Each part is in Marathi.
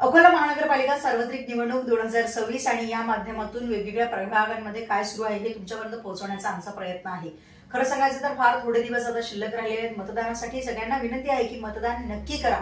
अकोला महानगरपालिका सार्वत्रिक निवडणूक दोन हजार सव्वीस आणि या माध्यमातून वेगवेगळ्या प्रभागांमध्ये काय सुरू आहे हे तुमच्यापर्यंत पोहोचवण्याचा आमचा प्रयत्न आहे. खरं सांगायचं तर फार थोडे दिवस आता शिल्लक राहिले आहेत. मतदानासाठी सगळ्यांना विनंती आहे की मतदान नक्की करा.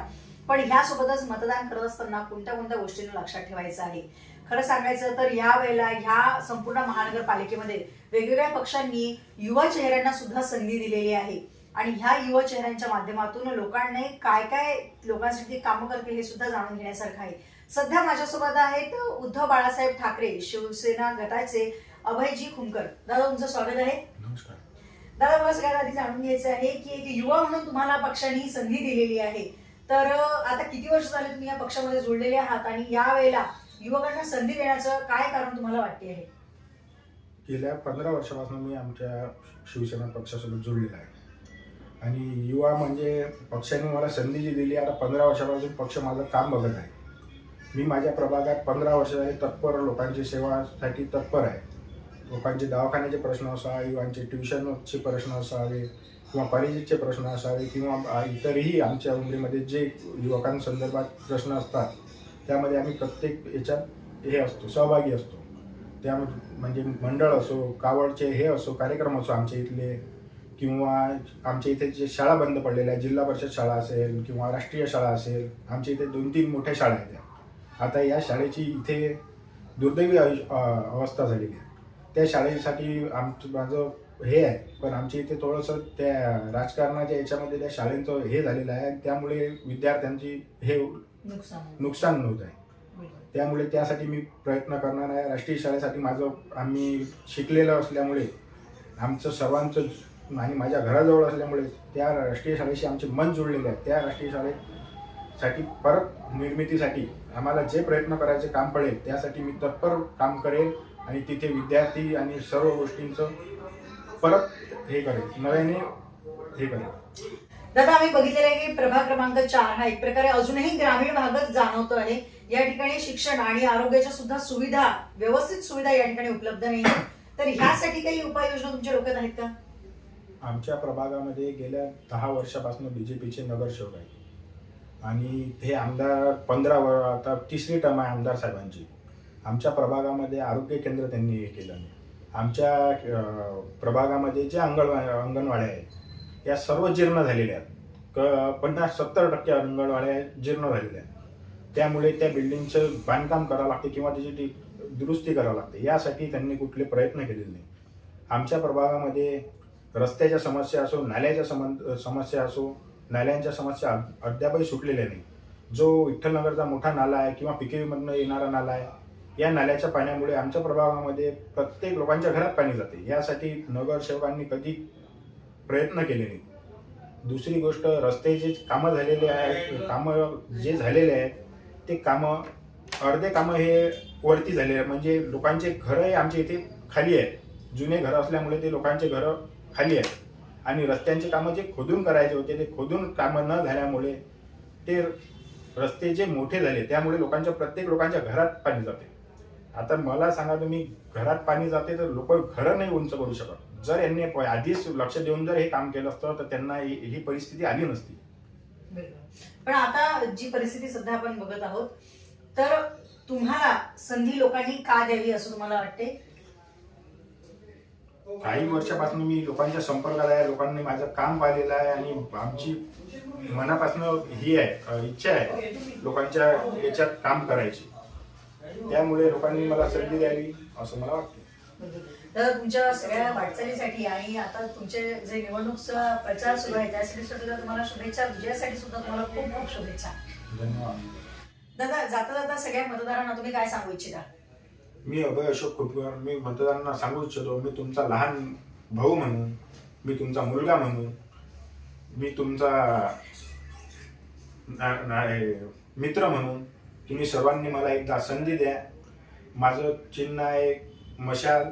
पण ह्यासोबतच मतदान करत असताना कोणत्या कोणत्या गोष्टींना लक्षात ठेवायचं आहे? खरं सांगायचं तर या वेळेला ह्या संपूर्ण महानगरपालिकेमध्ये वेगवेगळ्या पक्षांनी युवा चेहऱ्यांना सुद्धा संधी दिलेली आहे. आणि ह्या युवा चेहऱ्यांच्या माध्यमातून लोकांनी काय काय लोकांसाठी कामं करतील हे सुद्धा जाणून घेण्यासारखं आहे. सध्या माझ्यासोबत आहेत उद्धव बाळासाहेब ठाकरे शिवसेना गटाचे अभयजी खुमकर. दादा तुमचं स्वागत आहे. नमस्कार. दादा मला सगळ्यात आधी जाणून घ्यायचं आहे की एक युवा म्हणून तुम्हाला पक्षाने ही संधी दिलेली आहे. तर आता किती वर्ष झाले तुम्ही या पक्षामध्ये जोडलेले आहात आणि या वेळेला युवकांना संधी देण्याचं काय कारण तुम्हाला वाटते आहे? गेल्या पंधरा वर्षापासून मी आमच्या शिवसेना पक्षासोबत जोडलेला आहे. आणि युवा म्हणजे पक्षाने मला संधी जी दिली आता पंधरा वर्षापासून पक्ष माझं काम बघत आहे. मी माझ्या प्रभागात पंधरा वर्ष तत्पर लोकांची सेवासाठी तत्पर आहे. लोकांचे दवाखान्याचे प्रश्न असावे युवांचे ट्युशनचे प्रश्न असावे किंवा कॉलेजेसचे प्रश्न असावे किंवा इतरही आमच्या उमरीमध्ये जे युवकांसंदर्भात प्रश्न असतात त्यामध्ये आम्ही प्रत्येक याच्यात हे असतो सहभागी असतो. त्या म्हणजे मंडळ असो कावडचे हे असो कार्यक्रम असो आमच्या इथले किंवा आमच्या इथे जे शाळा बंद पडलेल्या आहेत जिल्हा परिषद शाळा असेल किंवा राष्ट्रीय शाळा असेल आमच्या इथे दोन तीन मोठ्या शाळा आहेत त्या. आता या शाळेची इथे दुर्दैवी अवस्था झालेली आहे. त्या शाळेसाठी आमचं माझं हे आहे पण आमच्या इथे थोडंसं त्या राजकारणाच्या याच्यामध्ये त्या शाळेचं हे झालेलं आहे त्यामुळे विद्यार्थ्यांची हे नुकसान नुकसान होत आहे. त्यामुळे त्यासाठी मी प्रयत्न करणार आहे. राष्ट्रीय शाळेसाठी माझं आम्ही शिकलेलं असल्यामुळे आमचं सर्वांचं आणि माझ्या घराजवळ असल्यामुळे त्या राष्ट्रीय शाळेशी आमचे मन जुळलेले आहे. त्या राष्ट्रीय शाळेसाठी परत निर्मितीसाठी आम्हाला जे प्रयत्न करायचे काम पडेल त्यासाठी मी तत्पर काम करेल आणि तिथे विद्यार्थी आणि सर्व गोष्टींचं परत हे करेल नव्याने हे करेल. दादा आम्ही बघितलेलं आहे की प्रभाग क्रमांक चार हा एक प्रकारे अजूनही ग्रामीण भागच जाणवतो आहे. या ठिकाणी शिक्षण आणि आरोग्याच्या सुद्धा सुविधा व्यवस्थित सुविधा या ठिकाणी उपलब्ध नाही तर ह्यासाठी काही उपाययोजना तुमच्या डोक्यात आहेत का? आमच्या प्रभागामध्ये गेल्या दहा वर्षापासून बी जे पीचे नगरसेवक आहेत. आणि हे आमदार पंधरा वर आता तिसरी टर्म आहे आमदार साहेबांची. आमच्या प्रभागामध्ये आरोग्य केंद्र त्यांनी हे केलं नाही. आमच्या प्रभागामध्ये जे अंगणवा अंगणवाड्या आहेत या सर्व जीर्ण झालेल्या आहेत. क पन्नास सत्तर टक्के अंगणवाड्या जीर्ण झालेल्या आहेत. त्यामुळे त्या बिल्डिंगचं बांधकाम करावं लागते किंवा त्याची ती दुरुस्ती करावं लागते. यासाठी त्यांनी कुठले प्रयत्न केलेले नाही आमच्या प्रभागामध्ये रस्त्याच्या समस्या असो नाल्याच्या सम समस्या असो नाल्यांच्या समस्या अद्यापही सुटलेल्या नाही जो विठ्ठलनगरचा मोठा नाला आहे किंवा पिकेवीमधनं येणारा नाला आहे या नाल्याच्या पाण्यामुळे आमच्या प्रभागामध्ये प्रत्येक लोकांच्या घरात पाणी जाते. यासाठी नगरसेवकांनी कधी प्रयत्न केले नाही दुसरी गोष्ट रस्ते जे कामं झालेले आहेत कामं जे झालेले आहेत ते कामं अर्धे कामं हे वरती झालेले आहे म्हणजे लोकांचे घरंही आमच्या इथे खाली आहेत. जुने घरं असल्यामुळे ते लोकांचे घरं खाली आहे आणि रस्त्यांचे कामं जे खोदून करायचे होते ते खोदून कामं न झाल्यामुळे ते रस्ते जे मोठे झाले त्यामुळे लोकांच्या प्रत्येक लोकांच्या घरात पाणी जाते. आता मला सांगा तुम्ही घरात पाणी जाते तर लोक घरं नाही उंच करू शकत. जर यांनी आधीच लक्ष देऊन जर हे काम केलं असतं तर त्यांना ही ही परिस्थिती आली नसती. पण आता जी परिस्थिती सध्या आपण बघत आहोत तर तुम्हाला संधी लोकांनी का द्यावी असं तुम्हाला वाटते? काही वर्षापासून मी लोकांच्या संपर्कात आहे लोकांनी माझं काम पाहिलेलं आहे आणि आमची मनापासून ही आहे इच्छा आहे लोकांच्या याच्यात काम करायची. त्यामुळे लोकांनी मला संधी द्यावी असं मला वाटतं. तर तुमच्या सगळ्या वाटचालीसाठी आणि आता तुमचे जे निवडणूकचा प्रचार सुरू आहे त्यासाठी सुद्धा तुम्हाला शुभेच्छा विजयासाठी सुद्धा तुम्हाला खूप खूप शुभेच्छा. धन्यवाद. दादा जाता जाता सगळ्या मतदारांना तुम्ही काय सांगू इच्छिता? मी अभय अशोक खुटकर मी मतदारांना सांगू इच्छितो मी तुमचा लहान भाऊ म्हणून मी तुमचा मुलगा म्हणून मी तुमचा ना- मित्र म्हणून तुम्ही सर्वांनी मला एकदा संधी द्या. माझं चिन्ह आहे मशाल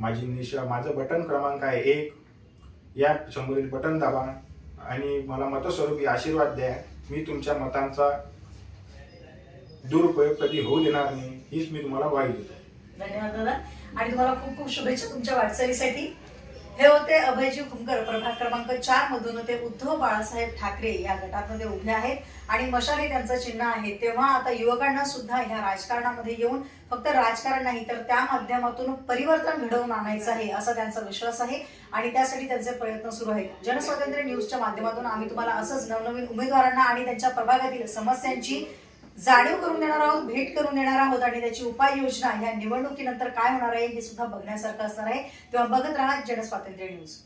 माझी निशा माझं बटन क्रमांक आहे एक. या समोरील बटन दाबा आणि मला मतस्वरूपी आशीर्वाद द्या. मी तुमच्या मतांचा दुरुपयोग कधी होऊ देणार नाही हीच मी तुम्हाला ग्वाही देतो धन्यवाद दादा. आणि तुम्हाला खूप खूप शुभेच्छा तुमच्या वाटचालीसाठी. हे होते अभयजी खुमकर प्रभाग क्रमांक चार मधून ते उद्धव बाळासाहेब ठाकरे या गटामध्ये उभे आहेत. आणि मशाल हे त्यांचं चिन्ह आहे. तेव्हा आता युवकांना सुद्धा ह्या राजकारणामध्ये येऊन फक्त राजकारण नाही तर त्या माध्यमातून परिवर्तन घडवून आणायचं आहे असा त्यांचा विश्वास आहे. आणि त्यासाठी त्यांचे प्रयत्न सुरू आहेत. जनस्वातंत्र्य न्यूजच्या माध्यमातून आम्ही तुम्हाला असंच नवनवीन उमेदवारांना आणि त्यांच्या प्रभागातील समस्यांची जाणीव करून देणार आहोत भेट करून देणार आहोत आणि त्याची उपाययोजना या निवडणुकीनंतर काय होणार आहे हे सुद्धा बघण्यासारखं असणार आहे. तेव्हा बघत राहा जनस्वातंत्र्य न्यूज.